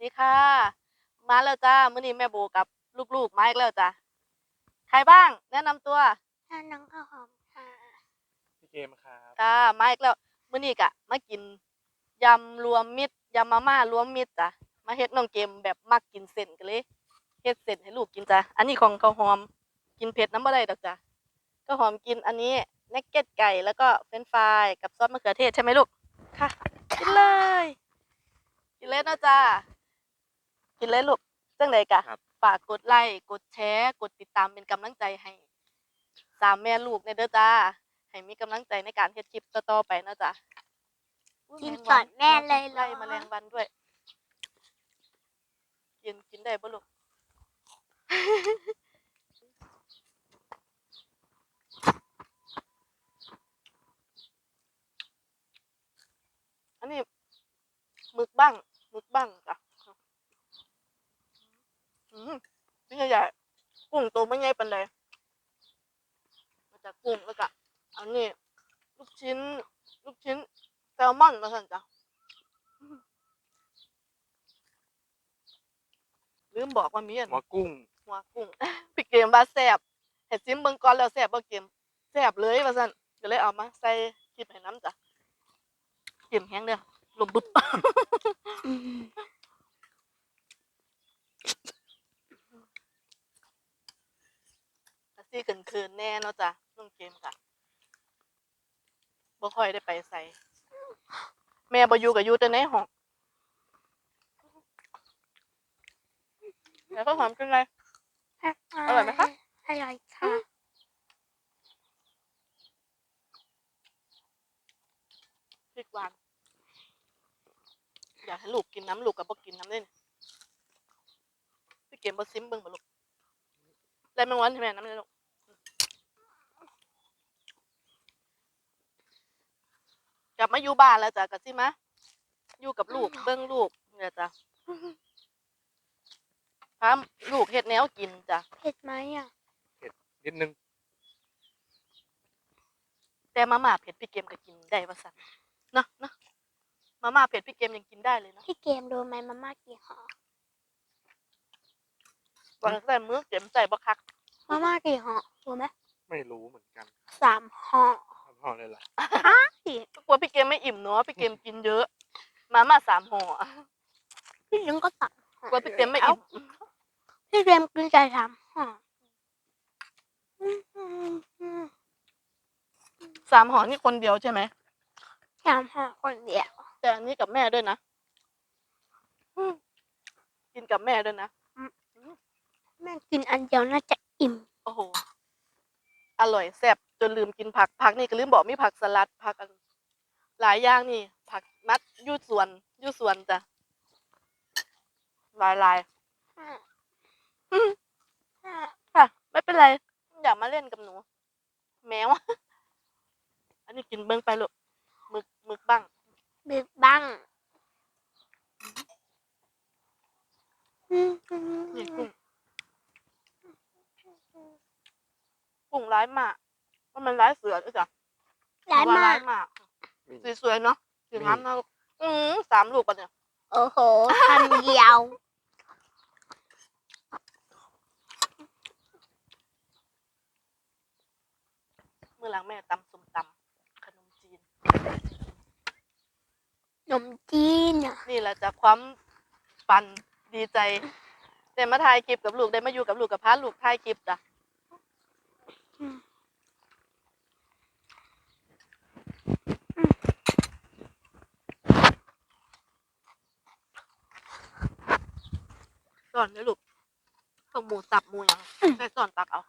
ดีค่ะสวัสดีค่ะ มาแล้วจ้ามื้อนี้แม่โบกับลูกๆมาอีกแล้วจ้ะใครบ้าง แนะนำตัวถ้าน้องข้าวหอมค่ะ พี่เกมครับค่ะมาอีกแล้วมื้อนี้กะมากินยำรวมมิตรยำมาม่ารวมมิตรจ้ะมาเฮ็ดน้องเกมแบบมักกินเส้นกันเลยเฮ็ดเส้นให้ลูกกินจ้ะอันนี้ของข้าวหอมกินเผ็ดน้ำบ่ได้ดอกจ้ะข้าวหอมกินอันนี้เนกเก็ตไก่แล้วก็เฟรนช์ฟรายกับซอสมะเขือเทศใช่ไหมลูกค่ะกินเลย กินเลยนะจ้า กินเลยลูกจังไดกะครับ ฝากกดไลค์กดแชร์กดติดตามเป็นกำลังใจให้สามแม่ลูกในเด้อจ้าให้มีกำลังใจในการเฮ็ดคลิปต่อๆไปนะจ๊ะอุ๊ยกินงก่อนวัแม่เลยเหรอ ไล่แมลงวันด้วยกินกินได้บ่ลูก อันนี้หมึกบ้างหมึกบ้างจ้ะ อืมนี่ใหญ่ๆกุ้งตัวไม่ใหญ่ปานใดมาจากกุ้งแล้วก็อันนี้ลูกชิ้น ลูกชิ้นแซลมอนมาสั่นจ้ะลืมบอกว่ามีอันหัวกุ้งหัวกุ้งพี่เกมว่าแซ่บเห็ดซิมเบิ่งก่อนแล้วแซ่บบ่เกมแซ่บเลยว่าซั่นก็เลยเอามาใส่คลิปให้น้ำจ้ะเกมแห้งเด้อลมบึบ อืม อา ซี่เขินๆแน่เนาะจ้ะน้องเกมค่ะบ่ค่อยได้ไปใส่ แม่บ่อยู่กับอยู่แต่ในห้องแล้วก็หอมกินอะไร อร่อยไหมคะ อร่อยค่ะ พริกหวาน อยากให้ลูกกินน้ำลูกกับบ่กินน้ำเล่นพี่เกมบ่ซิมเบิ่งบ่ลูกได้แมงวันใช่ไหมน้ำเลยลูก กลับมาอยู่บ้านแล้วจ้ะกะสิมาอยู่กับลูกเบิ่งลูกเนี่ยจ้ะพาลูกเฮ็ดแนวกินจ้ะเผ็ดไหมอะ นิดนึงแต่มาม่าเผ็ดพี่เกมก็กินได้ว่าซั่นเนาะเนาะมาม่าเผ็ดพี่เกมยังกินได้เลยเนาะพี่เกมดูไหมมาม่ากี่ห่อวางใส่มือเกมใส่บ่คักมาม่ากี่ห่อรู้ไหมไม่รู้เหมือนกัน สามห่อทำ ห่อเลยเหรอพี่กลัวพี่เกมไม่อิ่มเนาะพี่เกมกินเยอะ มาม่าสามห่อพี่ยังก็สามห่อกลัวพี่เกมไม่อิ่มพี่เกมกินใจสามห่ออืมอืมอืมสามห่อนี่คนเดียวใช่ไหมสามห่อคนเดียว แต่อันนี้กับแม่ด้วยนะอืมกินกับแม่ด้วยนะแม่กินอันเดียวน่าจะอิ่ม โอ้โห อร่อยแซ่บ จนลืมกินผักผักนี่ก็ลืมบอกมีผักสลัดผักอันหลายอย่างนี่ ผักมัดอยูสวนอยูสวนจ้ะหลายลายๆอืมค่ะ ไม่เป็นไร อยากมาเล่นกับหนู แมวอันนี้กินเบิ้งไปลูกหมึกหมึกบ้างบิดบ้างอืมอืมนี่กุ้งกุ้งร้ายมาก ว่ามันร้ายเสือด้วยจ้ะร้ายว่มาก ร้ายมากมีสีสวยเนาะสีน้ำนะลูกอืมสามลูกปะเนี่ยโอ้โหคำเดียวเมื่อหลังแม่ตำส้มตำขนมจีน นมจีนอะนี่แหละจากความปันดีใจได้มาถ่ายคลิปกับลูกได้มาอยู่กับลูกกับพาลูกถ่ายคลิปจ้ะ สอนเลยลูกต้องหมูสับหมูหยังใส่สอนตักเอา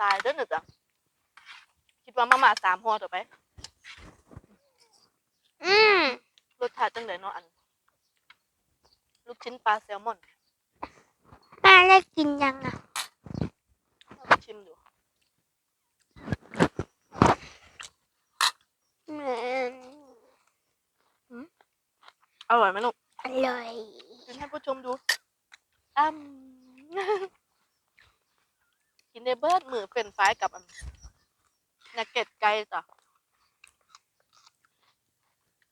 ลายเด้อหนึ่งจ้ะคิดว่ามาม่าสามห่อต่อไป อืมรสชาติจังไดเนาะอัน ลูกชิ้นปลาแซลมอนแม่ได้กินยังอะเอาไปชิมดูอืมอร่อยไหมลูก อร่อยให้ผู้ชมดูอ้ำกินไดเบิร์ดมือเป็นไฟกับอันนักเก็ตไก่จ้ะ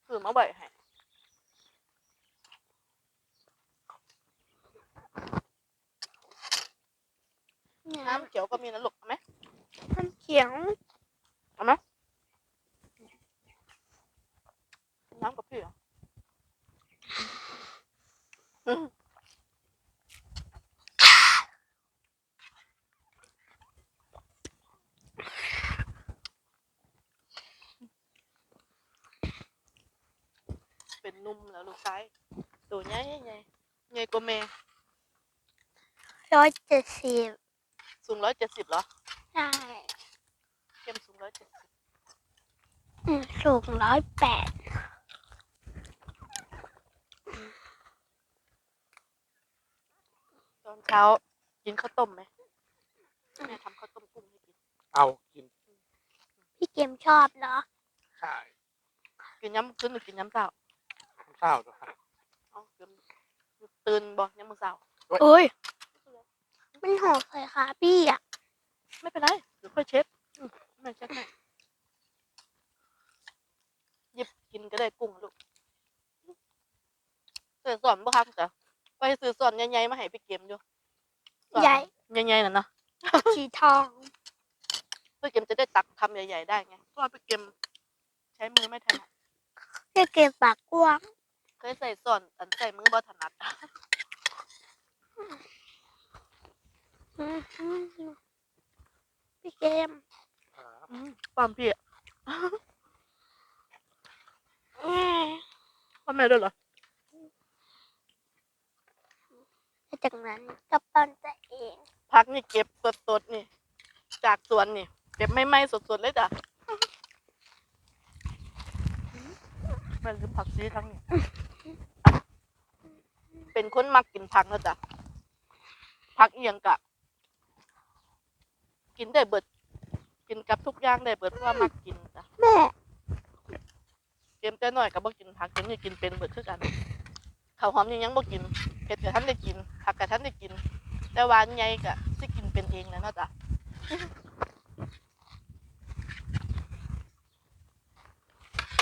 คือมาบ่อยให้น้ำเขียวก็มีนะลูกเอไหมน้ำเขียว นนุ่มแล้วลูกซ้ายตัวใหญ่ใหญ่ใหญ่กว่าแม่ร้อยเจ็ดสิบสูงร้อยเจ็ดสิบเหรอใช่เข้มสูงร้อยเจ็ดสิบอืมสูงร้อยแปดตอนเช้ากินข้าวต้มไหมแม่ทำข้าวต้มกุ้งให้กินเอากินพี่เกมชอบเหรอใช่กินย้ำขึ้นหรือกินย้ำเช้า ข้าวตัวค่ะเอาเกินตื่นบ่ย้ำมื้อเช้าโอ้ย มันหอมเลยค่ะพี่อะ ไม่เป็นไรเดี๋ยวค่อยเช็ดอืมแม่เช็ดให้หยิบกินก็ได้กุ้งอะลูกเสือสอนบ่คักจ้ะไปซื้อสอนใหญ่ๆมาให้พี่เกมอยู่สอนใหญ่ใหญ่ๆน่ะเนาะสีทอง พี่เกมจะได้ตักทำใหญ่ ๆ ได้ไงเพราะว่าพี่เกมใช้มือไม่ถนัด พี่เกมปากกว้าง เคยใส่สอนอันใส่มือบ่ถนัดอืมพี่เกมครับอืมความพี่อะอืมความแม่ด้วยเหรอแล้วจากนั้นก็ปั้นตัวเอง พักนี่เก็บสดๆนี่ จากสวนนี่ เก็บไม่ไหม้สดๆเลยจ้ะแมันคือผักซีทั้งนี้ เป็นคนมักกินผักนะจ๊ะผักเอียงกะ กินได้เบิด กินกับทุกอย่างได้เบิดเพราะว่ามักกินจ้ะแม่เกมแต่น้อยก็บ่กินผักเกมนี่กินเป็นเบิดคือกันข้าวหอมยังยังบ่กินเผ็ดกะท่านได้กินผักกะท่านได้กิน แต่ว่าใหญ่กะสิกินเป็นเองนะเนาะจ้ะ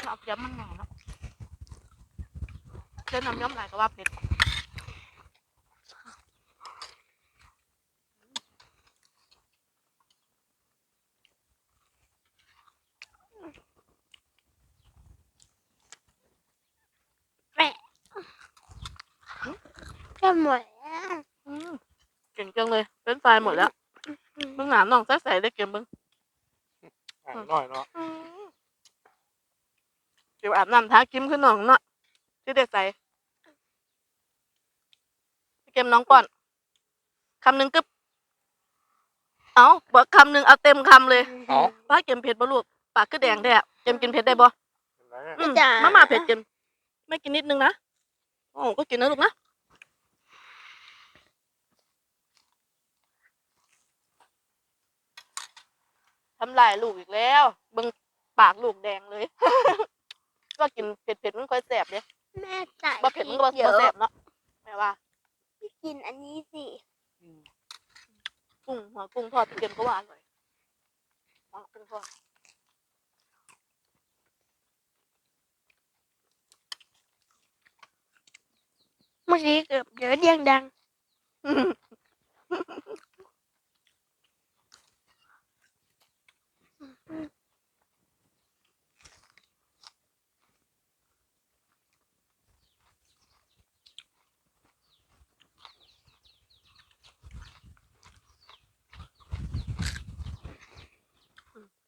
เอาเกี๊ยวมันหน่อยเนาะเส้นน้ำย้อมหลายก็ว่าเผ็ด จะหมดแล้วอืมเก่งจังเลยเป็นไฟรายหมดแล้วมึงหนาน้องใส่ใส่ได้เกมมึงอ่าน้อยเนาะเดี๋ยวอาบน้ำท้ากิมขึ้นน้องเนาะที่ได้ใส่เกมน้องก่อนคำหนึ่งกึบเอาบอกคำหนึ่งเอาเต็มคำเลยอ๋อว่าเกมเผ็ดบ่ลูกปากคือแดงแท้อะเกมกินเผ็ดได้บ่ เห็นไหม อืมมามาเผ็ดเกมไม่กินนิดนึงนะ โอ้ก็กินนะลูกนะ ทำลายลูกอีกแล้วเบิ่งปากลูกแดงเลยก็กินเผ็ดเผ็ดๆมันค่อยแสบเลยแม่ใส่บ่เผ็ดมันก็บ่เยบ่อะแสบเนาะแม่ว่าพี่กินอันนี้สิอืมกุ้งหัวกุ้งทอดเกมก็ว่าอร่อยหัวกุ้งทอดเมื่อกี้เกือบเยอะเดียงดัง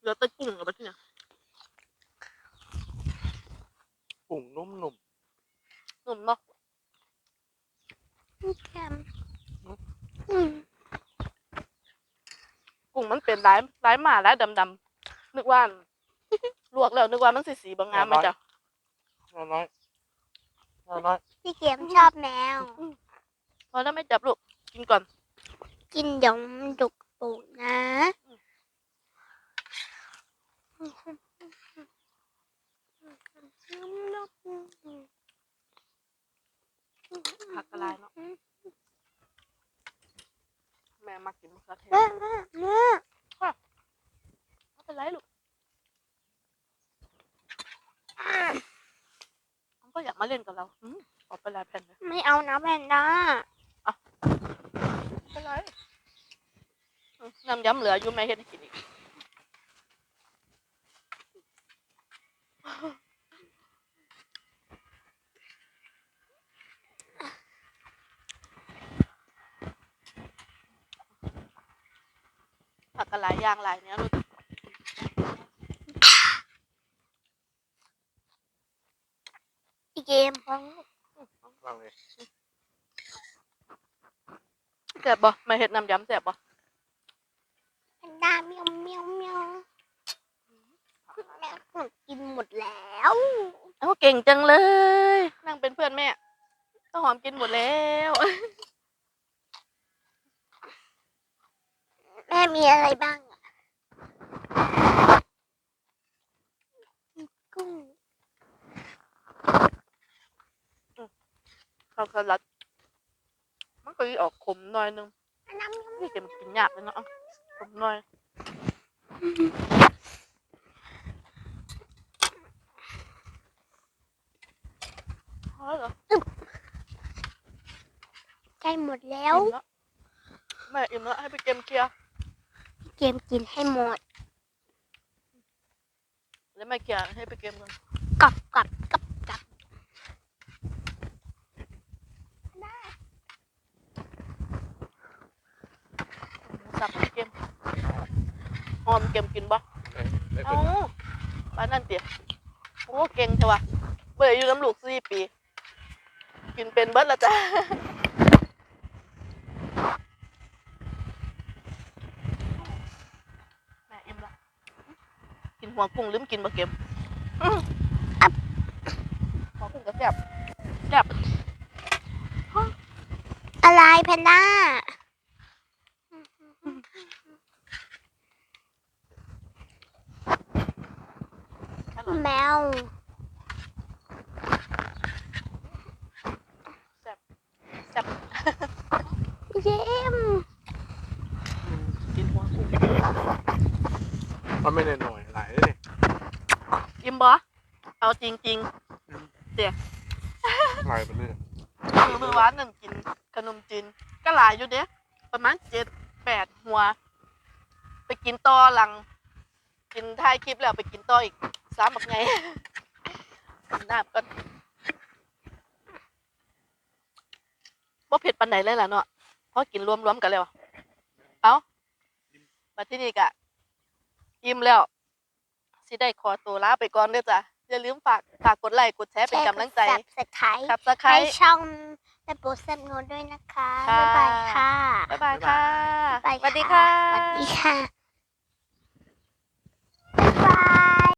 เหลือแต่กุ้งกับที่เนี่ยปุ่งนุ่มหนุ่มเนาะพี่แคมอืมกุ้งมันเป็นหลายหลายหมาหลายดำๆนึกว่าลวกแล้วนึกว่ามันสีสีๆบางงามไหมจ๊ะๆน้อยน้อยน้อยน้อยพี่เกมชอบแมว พอแล้วไม่จับลูกกินก่อน กินเดี๋ยวมันดุกตูดนะ ผักกระลายเนาะแม่มากินมะเขือเทศแม่แม่แม่ไม่เป็นไรลูกมันก็อยากมาเล่นกับเราอืมเออกไปหลายแผ่นเลยไม่เอานะแพนด้าไม่เป็นไรอืมน้ำย้ำเหลืออยู่แม่เฮ็ดให้กินอีก หลายอย่างหลายเนี้ยลูกอีเกมวางเลยแซ่บบ่มาเฮ็ดน้ำย้ำแซ่บบ่แพนด้าเมียวเมียวเมียวแม่ผมกินหมดแล้วเอ้าเก่งจังเลย นั่งเป็นเพื่อนแม่ข้าวหอมกินหมดแล้ว แม่มีอะไรบ้างอะมีกุ้งข้าวสลัดมันก็สิออกขมหน่อยนึงอันน้ำนี่เก็บกินยากเลยเนาะเอาขมหน่อยพอแล้วเหรอใกล้หมดแล้ว อิ่มแล้วแม่อิ่มแล้วให้ไปเกมเคลียร์ เกมกินให้หมด แล้วแม่เคลียร์ให้ไปเกมกันกลับกลับกลับกลับสับให้เกมหอมเกมกินบ่ได้ได้เอ้าเป็นป้านนั่นเตี๋ยโอ้เก่งใช่ปะเบื่ออยู่น้ำลูกสี่ปี กินเป็นเบิดและจ้ะ แม่อิ่มละกิน หัวกุ้งลืมกินบะเก็มอื้ออับหัวกุ้งก็แซ่บแซ่บอะไรแพนด้า อร่อย แมว แซ่บแซ่บ เกม กินหัวกุ้ง มันไม่ได้หน่อยหลายเลยอิ่มบ่เอาจริงหลายไปเรื่อยๆมือมือหวานนั่นกินขนมจีนก็หลายอยู่เด้ประมาณเจ็ดแปดหัว ไปกินต่อหลัง กินท้ายคลิปแล้วไปกินต่ออีกสามแบบไงกินน้ำก็บ่เผ็ดปันไหนเลยล่ะเนาะเพราะกินรวมๆกันแล้ว เอามาที่นี่กะ อิ่มแล้วสิได้ขอตัวลาไปก่อนเด้อจ้ะอย่าลืมฝากฝากกดไลค์กดแชร์เป็นกำลังใจสับสไครครับสไครให้ช่องแม่โปรดแซ่บโน้ตด้วยนะคะค่ะบ๊ายบายค่ะ บ๊ายบายค่ะบ๊ายบายสวัสดีค่ะ สวัสดีค่ะ